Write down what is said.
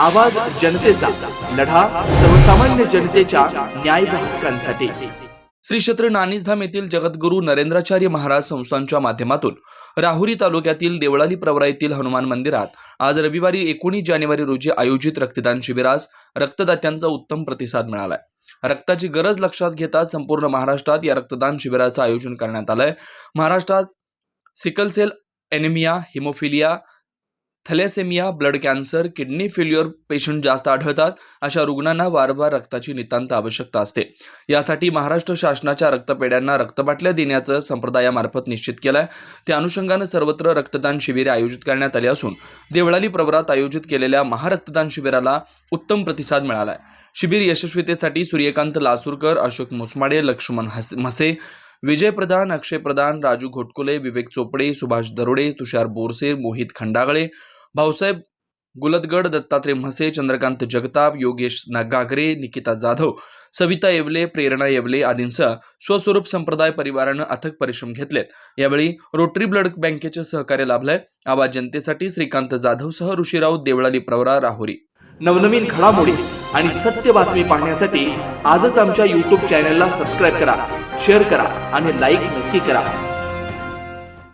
आवाज जनतेचा लढा सर्वसामान्य जनतेच्या न्याय हक्कांसाठी. श्री क्षेत्र नानीसधाम येथील जगद्गुरू नरेंद्राचार्य महाराज संस्थांच्या माध्यमातून राहुरी तालुक्यातील देवळाली प्रवरा येथील हनुमान मंदिरात आज रविवारी एकोणीस जानेवारी रोजी आयोजित रक्तदान शिबिरास रक्तदात्यांचा उत्तम प्रतिसाद मिळालाय. रक्ताची गरज लक्षात घेता संपूर्ण महाराष्ट्रात या रक्तदान शिबिराचं आयोजन करण्यात आलंय. महाराष्ट्रात sickle cell anaemia haemophilia thalassaemia blood cancer kidney failure patient जास्त आढळतात अशा रुग्णांना वारंवार रक्ताची नितांत आवश्यकता असते. यासाठी महाराष्ट्र शासनाच्या रक्तपेढ्यांना रक्तबाटल्या देण्याचं संप्रदायामार्फत निश्चित केलंय. त्या अनुषंगानं सर्वत्र रक्तदान शिबिरे आयोजित करण्यात आली असून देवळाली प्रवरात आयोजित केलेल्या महारक्तदान शिबिराला उत्तम प्रतिसाद मिळालाय. शिबिर यशस्वीतेसाठी सूर्यकांत लासूरकर अशोक मोसमाडे लक्ष्मण हस म्हसे विजय प्रधान अक्षय प्रधान राजू घोटकुले विवेक चोपडे सुभाष दरोडे तुषार बोरसे मोहित खंडागळे भाऊसाहेब गुलदगड दत्तात्रय म्हसे चंद्रकांत जगताप योगेश गागरे निकिता जाधव सविता येवले प्रेरणा येवले आदींसह स्वस्वरूप संप्रदाय परिवारानं अथक परिश्रम घेतलेत. यावेळी रोटरी ब्लड बँकेचे सहकार्य लाभलंय. आवाज जनतेसाठी श्रीकांत जाधव सह ऋषीराव देवळाली प्रवरा राहुरी. नवनवीन घडामोडी आणि सत्य बातमी पाहण्यासाठी आजच आमच्या युट्यूब चॅनलला सबस्क्राईब करा शेअर करा आणि लाईक नक्की करा.